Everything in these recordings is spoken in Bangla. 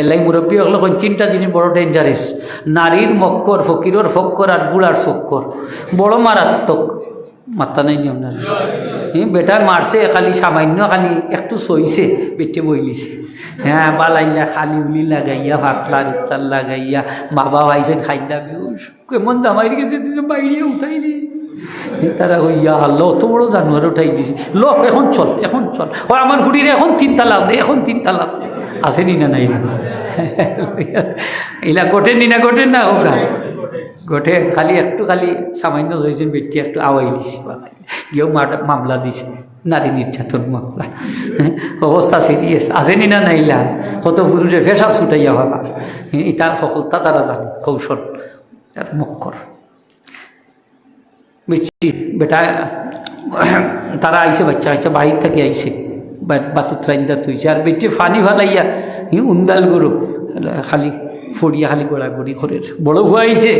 এলাই মুরব্বী হলো তিনটা জিনিস বড় ডেঞ্জারিস নারীর মক্কর, ফকিরর ফক্কর আর বুড়ার চক্কর বড় মারাত্মক। মাত্রা নাই নিয়ম না। বেটা মারছে, খালি সামান্য খালি একটু সইছে বেটে বইলিছে। হ্যাঁ বালাইয়া খালি উলি লাগাইয়া ভাতলা রুতাল লাগাইয়া, বাবা ভাইছেন খাইদা বেউস। কেমন জামাই গেছে বাইরে উঠাইলি। তারা হইয়া আল্লাহ অত বড় জানোয়ার উঠাই দিছি। লোক এখন চল এখন চল। ও আমার হুড়ির এখন তিনটা লাভ দে এখন তিনটা লাভ আসেনি না নাই এলা গোটেন না গোটেন না হোক গোটে খালি একটু খালি সামান্য হয়েছেন ব্যক্তি একটু আওয়াই দিছি গিয়েও মামলা দিছে নারী নির্যাতন মামলা। হ্যাঁ, অবস্থা সিরিয়াস আসেনি না নাইলা কত পুরুষে ফেসাব ছুটাইয়া ভাবা ইতার সকলতা তারা জানে কৌশল মক্কর। বেচি বেটা তারা আইসে বাচ্চা আইসে বাহির থেকে আইসে বাতুর ট্রাইনটা তুইছে আর বেটি ফানি ভালাইয়া হি উন্দাল গরু খালি ফড়িয়া খালি গোড়া গড়ি করে বড় হুয়াইছে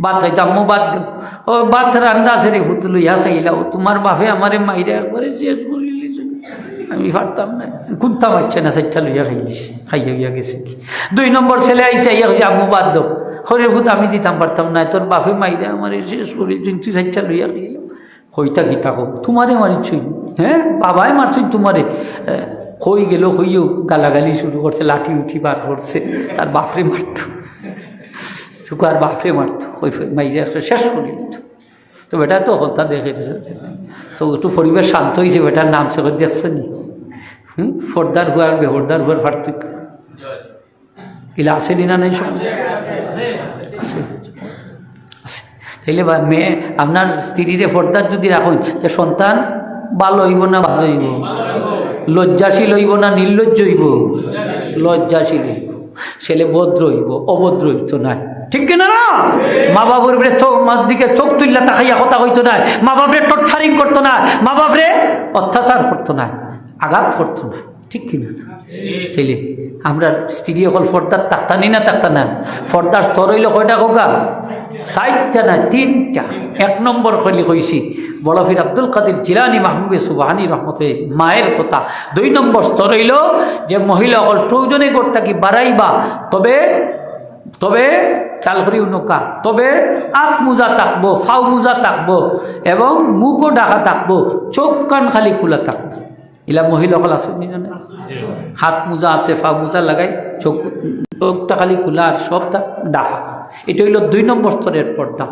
বাদ খাইতে আম্মু বাদ ও বাদ রান্দা আছে রে ফুতুল ইয়া খাইলাও তোমার বাপে আমারে মাইরা করে যে আমি পারতাম না কুন্তা পাচ্ছে না সেটা লইয়া খাই দিস খাইয়া গিয়া গেছে দুই নম্বর ছেলে আইসে ইয়া হচ্ছে আম্মু বাদ দেব হরে ভূত আমি দিতাম পারতাম না তোর বাপে মাইরে আমার শেষ করে তুই সাইডটা লইয়া খাইলাম হইতা গীতা হোক তোমারে মারিছই হ্যাঁ? বাবাই মারছই তোমারে। হই গেল হইও গালাগালি শুরু করছে লাঠি উঠি বার করছে তার বাপরে মারত। তোকে আর বাপরে মারত হই মাইরে একটা শেষ করে দিত। তো বেটা তো হলতা দেখে দিছে। তো একটু পরিবেশ শান্ত হয়েছে বেটার নাম সে দেখছ নি। হুম? ফোরদার হুয়ার বেহরদার হুয়ার পার্থক্য। এলা আসেনি না নাই সব? আছে। তাইলে মেয়ে, আপনার স্ত্রীরে ফর্দার যদি রাখুন যে সন্তান ভালো হইব না ভালো হইব? লজ্জাশীল হইব না নির্লজ্জ হইব? লজ্জাশীল হইব। ছেলে ভদ্র হইব, অভদ্র হইতো নাই ঠিক কিনা না? মা বাবুর উপরে চোখ দিকে চোখ তুললা তাকাইয়া কথা হইতো না। মা বাবরে টর্চারিং করতো না। মা বাবরে অত্যাচার করতো না। আঘাত করতো না। ঠিক কিনা? তাইলে আমরা স্ত্রী অকল ফর্দার তাক্তানি না তাক্তা না? ফর্দার স্তর হইল কয়টা কোকা? চারটা না তিনটা। এক নম্বর হইলে কইছি বড়ফির আব্দুল কাদের জিলানি মাহবুবে সুবাহানি রহমতে মায়ের কথা। দুই নম্বর স্তর হইল যে মহিলা অকল প্রয়োজনে করতা কি বাড়াইবা তবে তবে চালহরি উনকা, তবে আত মোজা থাকব ফাউ মোজা থাকব এবং মুখও ডাকা থাকব চোখ কান খালি খোলা থাকব এলা মহিলাসকল আছে হাত মোজা আছে ফা মোজা লাগাই, চোখ চোখটা খালি খোলা আর সবটা ডাকা এটা হইল দুই নম্বর স্তরের পর্দা।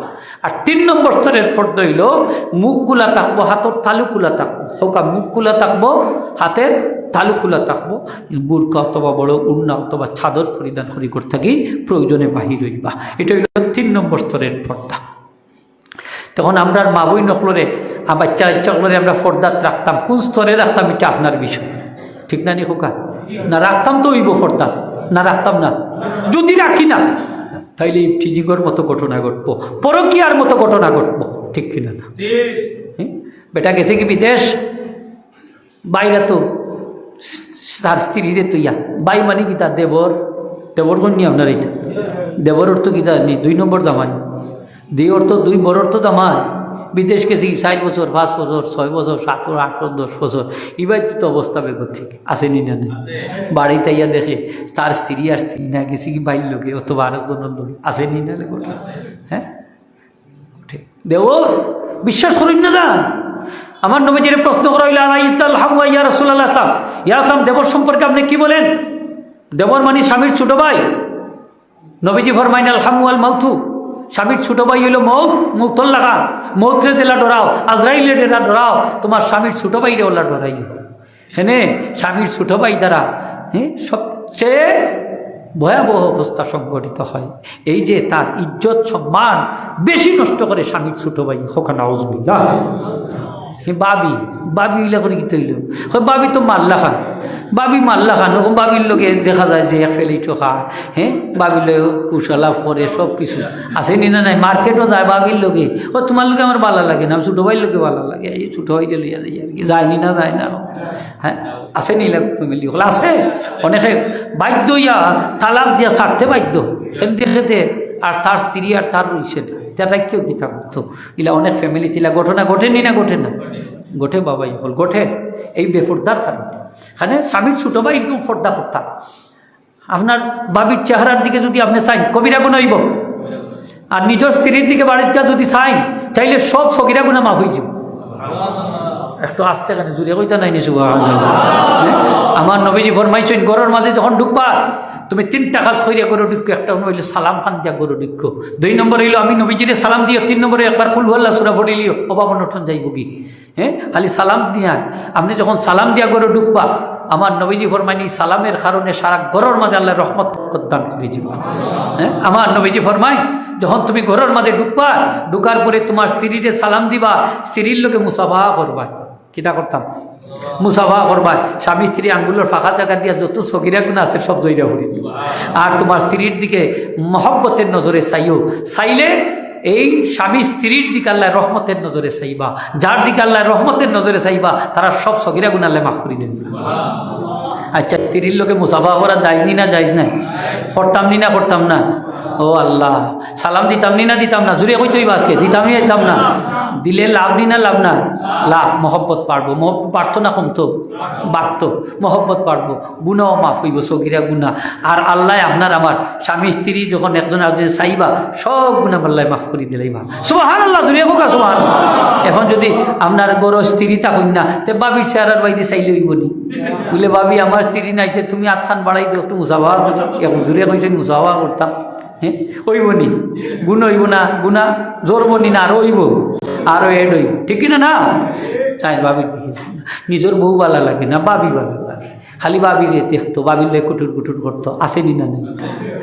আর তিন নম্বর স্তরের পর্দা হইল মুখ কুলা থাকব, হাতের তালু কুলা থাকব। সৌকা মুখ কুলা থাকব, হাতের তালু কুলা থাকব। বুরকা অথবা বড় উন্না অথবা ছাদর পরিধান করি করতে থাকি, প্রয়োজনে বাহির হইবা। এটা হইল তিন নম্বর স্তরের পর্দা। তখন আমরা মা নকলরে বাচ্চা বাচ্চাগুলোরে আমরা ফর্দাত রাখতাম কোন স্তরে রাখতাম এটা আপনার বিষয়। ঠিক না নি খোকা? না রাখতাম তো হইব ফর্দাত না রাখতাম না। যদি রাখি না তাইলে এই ফিজিকর মতো ঘটনা ঘটবো পরকিয়ার মতো ঘটনা ঘটবো। ঠিক কিনা না বেটা গেছে কি বিদেশ? বাইরা তো তার স্ত্রীরে তুইয়া বাই মানে কি তার দেবর? দেবর কোন নিয়ে আপনার এইটা দেবর অর্থ কি তার নি দুই নম্বর দামাই দুই অর্থ দুই বড় অর্থ দামাই বিদেশ গেছি চার বছর পাঁচ বছর ছয় বছর সাত বছর আট বছর দশ বছর এবার তো অবস্থা বেগর থেকে আসেনি না বাড়িতে ইয়া দেখে তার স্ত্রী আর স্ত্রী না গেছি কি বাইর লোকে অথবা আরও লোকে আসেনি না হ্যাঁ? দেব বিশ্বাস করিন না দান আমার নবীজির প্রশ্ন করা হইল আলাইতাল হামুয়া ইয়া রাসূলুল্লাহ আসলাম ইয়া আসলাম দেবর সম্পর্কে আপনি কি বলেন? দেবর মানে স্বামীর ছোট ভাই। নবীজি ফরমাইন আল হামু আল মাউথু স্বামীর ছোট ভাই হইল মৌত মৌতল লাগা মৌত্রে দিলা ডরাও আজরাইলে ডেলা ডরাও, তোমার স্বামীর ছোটো ভাইরে ওলা ডরাই হেনে, স্বামীর ছোটো ভাই দ্বারা হ্যাঁ সবচেয়ে ভয়াবহ অবস্থা সংঘটিত হয়। এই যে তার ইজ্জত, সম্মান বেশি নষ্ট করে স্বামীর ছোটো ভাই হোকানা উজবিল্লা বাবি বাবি ইলা করে কি তৈল? বাবি তো মাল্লা খান। বাবি মাল্লা খান ওরকম বাবির লোকে দেখা যায় যে ফেলেইটো খায়। হ্যাঁ বাবির লোক কুশলাভ করে সব কিছু। আসেনি না নাই? মার্কেটও যায় বাবির লোকে ও, তোমার লোকে আমার ভালো লাগে না, ছোটো ভাইয়ের লোকে ভালো লাগে। এই ছোটো ভাইরে লইয়া যাই আর কি। যায়নি না, যায় না। হ্যাঁ? আসেনি এলাকা ফ্যামিলি হল? আছে। অনেকে বাধ্য ইয়া তালাক দিয়া ছাড়তে বাধ্য। খেতে আর তার স্ত্রী আর তার রইছে না। তারা কেউ গীতা করতো ইলা অনেক ফ্যামিলি তিলা ঘটনা ঘটেনি না ঘটে না? ঘটে বাবাই হল ঘটে। এই বেফর্দার কারণে এখানে স্বামীর ছোটো ভাই একদম ফর্দা করতাম আপনার বাবির চেহারার দিকে যদি আপনি চাইন কবিরা গুণ হইব। আর নিজের স্ত্রীর দিকে বাড়িতে যদি চাইন তাইলে সব সগিরা গুণা মাফ হয়ে যাব। একটু আসতে কেন জুড়ে কইতা নাই নিছু আমার নবীজি ফরমাইছেন গরুর মাঝে যখন ঢুকবা তুমি তিনটা কাজ করিয়া গরু ঢুকো, একটা হইল সালাম খান দিয়া গরু ঢুকো। দুই নম্বর হইল আমি নবীজিরে সালাম দিও, তিন নম্বরে একবার কুলহুল্লাহ সুরা ফটিলিও অভাব অনঠন যাইব কি? হ্যাঁ? খালি সালাম দিয়া, আপনি যখন সালাম দিয়া গরু ঢুকবা, আমার নবীজি ফরমাইনি, সালামের কারণে সারা গরুর মাঝে আল্লাহ রহমত প্রদান করে দিব হ্যাঁ? আমার নবীজি ফরমাই যখন তুমি ঘরের মাঝে ঢুকবা, ঢুকার পরে তোমার স্ত্রীরে সালাম দিবা, স্ত্রীর লোকে মুসাফা করবা কিতা করতাম? মুসাফা করবা স্বামী স্ত্রী আঙ্গুলের ফাঁকা জায়গা দিয়া যত সগিরা গুণ আছে, সব জয়রা দিব আর তোমার স্ত্রীর দিকে মহব্বতের নজরে চাইও। চাইলে এই স্বামী স্ত্রীর দিকে আল্লাহ রহমতের নজরে চাইবা। যার দিকে আল্লাহ রহমতের নজরে চাইবা, তারা সব সগিরা গুণ আল্লাহ মাফ করে দেবে। আচ্ছা স্ত্রীর লোকে মুসাফা করা যায়নি না যাইজ না করতাম নি না করতাম না? ও আল্লাহ। সালাম দিতাম নি না দিতাম না? জুড়ে কইতই আজকে? দিতাম নি দিতাম না? দিলে লাভ নি না লাভ না লাভ, মহব্বত পারব। পারতো না কমতো বাড়তো মহব্বত পারব। গুণাও মাফ হইব, সগিরা গুণা। আর আল্লাহ আপনার আমার স্বামী, স্ত্রী যখন একজন একজন চাইবা, সব গুণা আল্লাহ মাফ করে দিলেইবা সুবাহান আল্লাহ দুনিয়া হোক সুবাহান এখন যদি আপনার বড় স্ত্রী থাকুন না, তে বাবির চেহারার বাইরে চাইলে হইব নি। বলে ভাবি আমার স্ত্রী নাইতে তুমি আটখান বাড়াই দিও, একটু মুসাফা হুজুরে কইছেন মুসাফা করতাম। হ্যাঁ নি গুণ হইব না, গুণা জোরব নি না আরও হইব। আরও এড হইব ঠিক না না? চাই বাবির। নিজের বউ বালা লাগে না, বাবি বালা লাগে। খালি বাবির দেখতো, বাবির লোক কুটুর কুটুর করতো, আসেনি না নাই?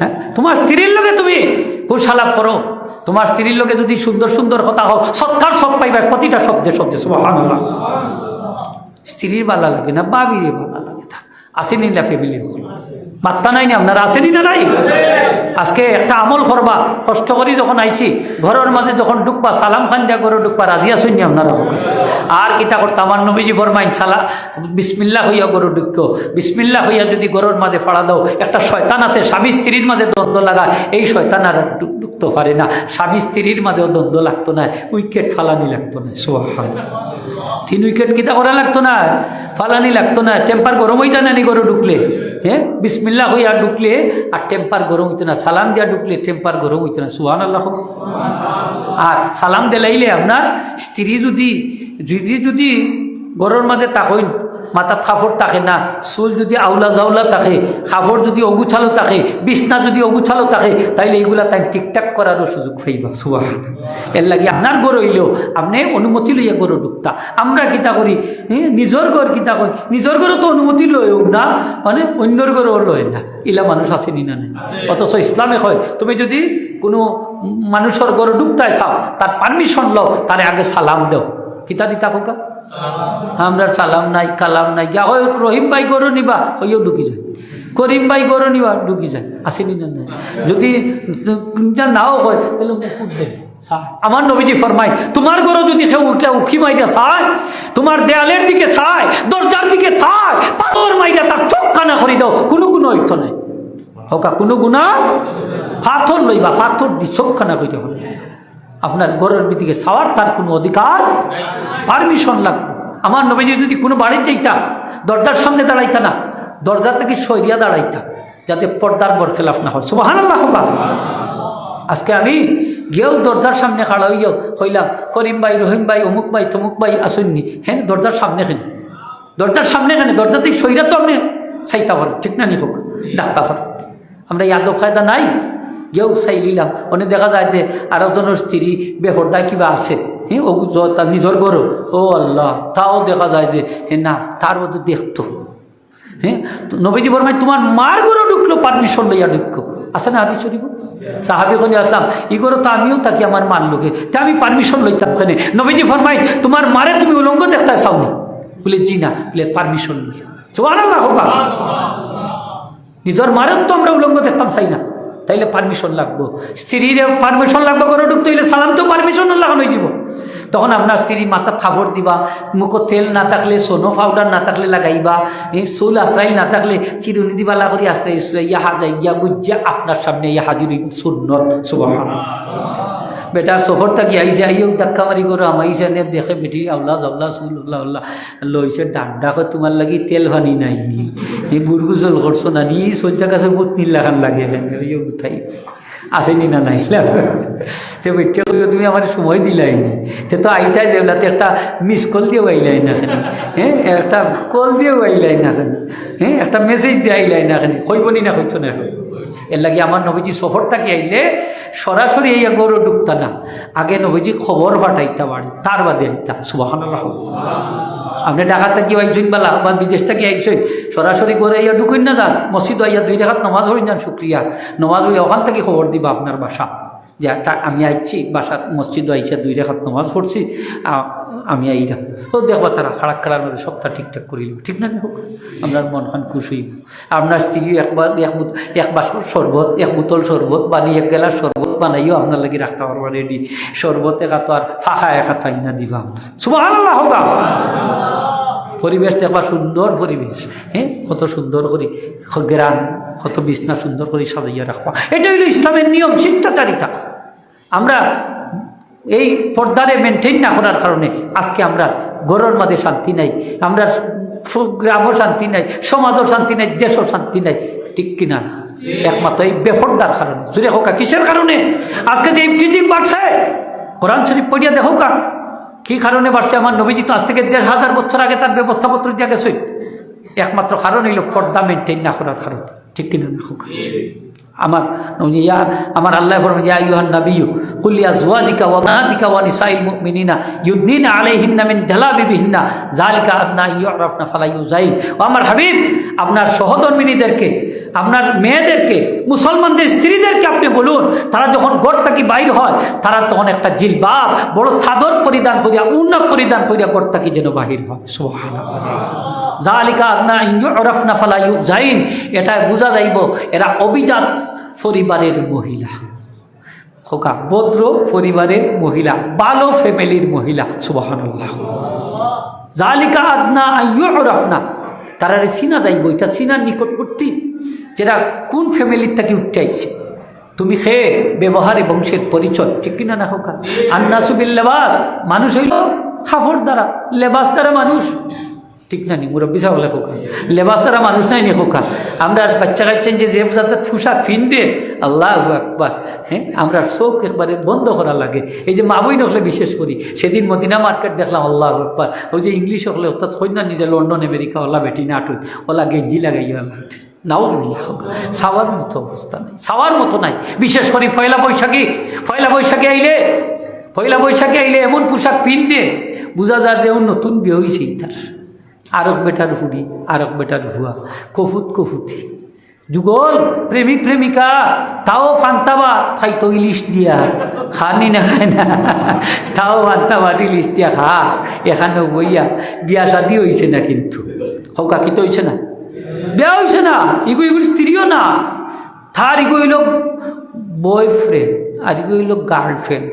হ্যাঁ? তোমার স্ত্রীর লোকে তুমি হুসালাপ করো। তোমার স্ত্রীর লোকে যদি সুন্দর সুন্দর কথা হোক সৎকার সব পাইবা, প্রতিটা শব্দে শব্দে স্ত্রীর বালা লাগে না, বাবির বালা লাগে আসেনি না ফ্যামিলি বার্তা নাই না, আপনারা আসেনি না নাই? আজকে একটা আমল করবা, কষ্ট করি যখন আইছি, ঘরের মাঝে যখন ঢুকবা, সালাম খান যা করে ঢুকবা, রাজি আসুন নি আপনারা আর কিতা করতে, আমার নবীজি ফরমাইন, সালা বিসমিল্লা হইয়া গরু ঢুক বিসমিল্লা হইয়া যদি গরুর মাঝে ফাড়া দাও, একটা শয়তান আছে, স্বামী স্ত্রীর মাঝে দ্বন্দ্ব লাগা এই শয়তান আর ঢুকতে পারে না, স্বামী স্ত্রীর মাঝেও দ্বন্দ্ব লাগতো না, উইকেট ফালানি লাগতো না সোহান তিন উইকেট কিতা করা লাগতো না, ফালানি লাগতো না, টেম্পার গরম হয়ে যায় না নি গরু ঢুকলে? হ্যাঁ বিসমিল্লা হইয়া ঢুকলে আর টেম্পার গরম হইতো না, সালাম দিয়া ঢুকলে টেম্পার গরম হইতো না সুহান আল্লাহ আর সালাম দেলাইলে আপনার স্ত্রী যদি যদি যদি গরুর মাঝে তাকইন মাথার কাপড় থাকে না, চুল যদি আউলা জাউলা থাকে কাপড় যদি অগুছালো থাকে, বিছনা যদি অগুছালো থাকে, তাইলে এইগুলা তাই ঠিকঠাক করারও সুযোগ পাইবা সুবাহ এর লাগে আপনার গরু হইলেও, আপনি অনুমতি লইয়া গরু ঢুকতা আমরা কিতা করি? হ্যাঁ নিজের ঘর কিতা করি নিজের ঘরে তো অনুমতি লয়ও না মানে অন্যর ঘরেও লয় না। ইলা মানুষ আসেনি না নাই? অথচ ইসলামে হয় তুমি যদি কোনো মানুষের ঘরে ঢুকতায় চাও তার পারমিশন লও তারে আগে সালাম দাও। কিতা দিতা কোকা? আমরা সালাম নাই, কালাম নাই। গা হয় রহিম ভাই গরু নিবা। হইও ঢুকি যায়। করিম ভাই গরু নিবা ঢুকি যায়। আসেনি না যদি নাও হয় তাহলে মুকুট আমার নবীজি ফরমাই তোমার ঘরে যদি সে উঠলে উখি মাইরা চায় তোমার দেয়ালের দিকে চায় দরজার দিকে চায় পাথর মাইরা তার চোখ কানা করি দাও। কোনো কোনো হইতো নাই। হোকা কোনো গুণা? পাথর লইবা পাথর দি চোখ কানা করি হলে আপনার ঘরের দিকে চাওয়ার তার কোনো অধিকার? পারমিশন লাগবে আমার নবীজি যদি কোনো বাড়ির যাইতা, দরজার সামনে দাঁড়াইতা না, দরজা থেকে সরিয়া দাঁড়াইতা, যাতে পর্দার বর খেলাফ না হয়। সুবাহান আল্লাহ আজকে আমি গিয়েও দরজার সামনে খাড়া হইয়াও হইলাম করিম ভাই, রহিম ভাই, অমুক ভাই, তমুক ভাই আসুননি। হ্যাঁ দরজার সামনে খেন দরজার সামনে খেনে দরজা থেকে সইরা তো আপনি চাইতা পারেন ঠিক না নি হোক? ডাক্তার আমরা ইয়াদব ফায়দা নাই। গেও চাই লিলাম। অনেক দেখা যায় যে আর একজনের স্ত্রী বেহরদা কিবা আছে। হ্যাঁ ও তার নিজের ঘরও ও আল্লাহ, তাও দেখা যায় যে, হে, না তার মধ্যে দেখতো হ্যাঁ নবীজি বর্মাই তোমার মার ঘরে ঢুকলো পারমিশন লইয়া ঢুকলো। আছে না আদি শরীফ সাহাবি খনি আসলাম ই করো তো আমিও তাকে আমার মার লোকে তা আমি পারমিশন লইতাম ওখানে নবীজি ফরমাই তোমার মারে তুমি উলঙ্গ দেখতে চাওনি বলে, জি না। বলে পারমিশন লই সোয়াল আল্লাহ হোক নিজের মারের তো আমরা উলঙ্গ দেখতাম চাই না। তাইলে পারমিশন লাগবো। স্ত্রীর পারমিশন লাগবো করে ঢুকতে হইলে সালাম তো পারমিশন লাগানো যাব তখন আপনার স্ত্রী মাথা খাবর দিবা, মুখো তেল না থাকলে, সোনো পাউডার না থাকলে লাগাইবা, এই চুল আশ্রাইল না থাকলে চিরুনি দিবা লাগরি আশ্রাই আশ্রাই ইয়া হাজাই ইয়া গুজ্জা আপনার সামনে ইয়া হাজির সুন্নত সুবহান বেটার সফর থাকি আইসে আইও ধাক্কা মারি করো আমাইছে নে দেখে বেটি আল্লাহ আল্লাহ সুল আল্লাহ আল্লাহ লইছে ডান্ডা হয় তোমার লাগি তেল ভানি নাই নি এই বুরগু জল করছ না নি চলতে কাছে বহুত নীলাখান লাগে ইয়ে উঠাই আসেনি না নাই তে বেটিয়া তুমি আমার সময় দিলাইনি তে তো আইতাই যে একটা মিস কল দিয়েও আইলাই না হ্যাঁ একটা কল দিয়েও আইলাই না খানি হ্যাঁ একটা মেসেজ দিয়ে আইলাই না খানি কইবনি না কইতো না এর লাগে আমার নবীজি সফর থাকি আইলে সরাসরি এই গরু ঢুকতা না। আগে নবীজি খবর পাঠাইতা বাড়ি, তার বাদে আইতা। সুবাহ আপনি ঢাকা থেকে আইসইন বালা বা বিদেশ থেকে আইসইন সরাসরি করে আইয়া ঢুকুন না যান মসজিদ আইয়া দুই রেখাত নমাজ হইন যান শুক্রিয়া। নমাজ হইয়া ওখান থেকে খবর দিবা আপনার বাসা। যে আমি আইছি বাসা মসজিদ আইসা দুই রেখাত নমাজ পড়ছি আমি আইরা। ও দেখবা তারা খারাপ খারাপ মধ্যে সবটা ঠিকঠাক করিল। ঠিক না হোক আপনার মন খান খুশ হইব। আপনার স্ত্রী একবার এক এক বাসর শরবত, এক বোতল শরবত বানিয়ে এক গেলার শরবত বানাইও আপনার লাগি রাখতে পারব রেডি শরবত একা তো আর ফাঁকা একা তাই না দিবা আপনার সুবাহ হোক পরিবেশ দেখবা সুন্দর পরিবেশ। হ্যাঁ কত সুন্দর করে গ্রাম, কত বিছনা সুন্দর করে সাজাইয়া রাখবা। এটা হলো ইসলামের নিয়ম, শিষ্টাচারিতা। আমরা এই পর্দারে মেনটেন না করার কারণে আজকে আমরা গরুর মাঝে শান্তি নাই, আমরা গ্রামও শান্তি নাই, সমাজও শান্তি নাই, দেশও শান্তি নাই, ঠিক কিনা? একমাত্র এই বেফর্দার কারণে। জুড়ে হোক, কিসের কারণে? আজকে যে ইফটিজিং বাড়ছে, কোরআন শরীফ পড়িয়া দেখো কি কারণে বাড়ছে? আমার নবীজি তো আজ থেকে দেড় হাজার বছর আগে তার ব্যবস্থাপত্র দিয়ে গেছে। একমাত্র কারণ হইল পর্দা মেনটেন না করার কারণ। ঠিক কিনা না হোক? আমার ইয়া, আমার আল্লাহ ফরমান ইয়া আইয়ুহান নাবিয়্যু, কুল ইয়া আজওয়াজিকা ওয়া বানাতিকা ওয়া নিসাইল মুমিনিনা ইউদনিনা আলাইহিন্না মিন জালাবিবিহিন্না, যালিকা আদনা ইউরাফনা ফালা ইউজাইন। ও আমার হাবিব, আপনার সহধর্মিনীদেরকে আপনার মেয়েদেরকে, মুসলমানদের স্ত্রীদেরকে আপনি বলুন, তারা যখন ঘর থেকে বাইর হয়, তারা তখন একটা জিলবাব, বড় চাদর পরিধান করিয়া উন্ন পরিধান করিয়া ঘর যেন বাহির হয়। জালিকা আদনা ইউরাফনা ফালা ইউজাইন, এটা বোঝা যাইব, এরা অভিজাত পরিবারের মহিলা। খোকা, ভদ্র পরিবারের মহিলা, ভালো ফ্যামিলির মহিলা, সুবহানাল্লাহ। জালিকা আদনা ইউরাফনা তারা সিনা যাইব, এটা সিনার নিকটবর্তী। যেটা কোন ফ্যামিলির থেকে উঠতে আইছে? তুমি খেয়ে ব্যবহারে বংশের পরিচয়, ঠিক কিনা না হোকা? আন্না সুবিল লেবাস, মানুষ হইল খাফর দ্বারা, লেবাস দ্বারা মানুষ। ঠিক না নি মুরব্বী সাহেব বলে খোকা লেবাস দ্বারা মানুষ নাই নি খোকা আমরা বাচ্চা কাচ্ছেন যে যে যাতে পোশাক ফিনবে, আল্লাহ একবার হ্যাঁ আমরা চোখ একবারে বন্ধ করা লাগে। এই যে মা বই নকলে বিশেষ করি, সেদিন মদিনা মার্কেট দেখলাম, আল্লাহ একবার ওই যে ইংলিশ হলে অর্থাৎ না নিজে লন্ডন, আমেরিকা, ওলা বেটি নাটুই ওলা গেঞ্জি লাগাই লাগাইয়া নাও সাওয়ার মতো অবস্থা নেই। সাওয়ার মতো নাই। বিশেষ করে পয়লা বৈশাখী। পয়লা বৈশাখী আইলে, পয়লা বৈশাখী আইলে এমন পোশাক পিনবে বোঝা যায় যে নতুন বিয়ে হয়েছে তার আরক বেটার ফুড়ি আরক বেটার ভুয়া। কফুত কফুতি। যুগল প্রেমিক প্রেমিকা, তাও ফান্তাবা খাইতো ইলিশ দিয়া। খানি না খায় না। তাও ফান্তাবা ইলিশ দিয়া খা। এখানে বইয়া বিয়া শাদি হয়েছে না কিন্তু। হৌকা কি তো হয়েছে না? বিয়া হয়েছে না, ইগু ইগুর স্ত্রীও না। তার ইগু হইল বয়ফ্রেন্ড আর ইগু হইল গার্লফ্রেন্ড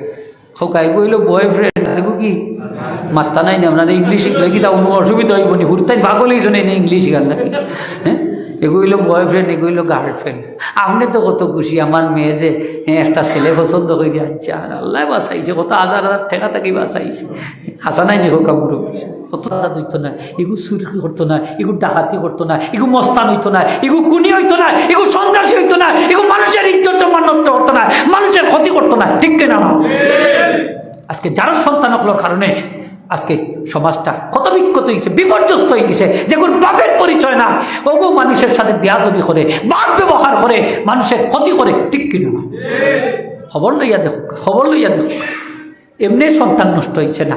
হোক, ইগু হইল বয়ফ্রেন্ড আর ইগু কি? মাত্তা নাই না আপনার ইংলিশ শিখলে কি তা অসুবিধা হইব নি? হুরতাই ভাগলেই শোনে না ইংলিশ গান নাকি? হ্যাঁ? এগুলো বয়ফ্রেন্ড এগুলো গার্লফ্রেন্ড আপনি তো কত খুশি আমার মেয়ে যে একটা ছেলে পছন্দ করে আনছে। আর আল্লাহ বাসাইছে কত হাজার হাজার ঠেকা থাকি বাসাইছে হাসা নাই নিহো কামড় কত হাজার হইতো না এগু চুরি করতো না এগু ডাকাতি করতো না এগু মস্তান হইতো না এগু কুনি হইতো না এগু সন্ত্রাসী হইতো না এগু মানুষের ইজ্জত নষ্ট করতো না মানুষের ক্ষতি করতো না। ঠিক কিনা আজকে যার সন্তানগুলোর কারণে আজকে সমাজটা কত বিক্ষত হয়েছে বিপর্যস্ত হয়ে গেছে। যেগুলো বাপের পরিচয় না ওগো মানুষের সাথে বেয়াদবি করে বাদ ব্যবহার করে মানুষের ক্ষতি করে ঠিক কিনা? না খবর লইয়া দেখুক খবর লইয়া দেখুক এমনি সন্তান নষ্ট হয়েছে না।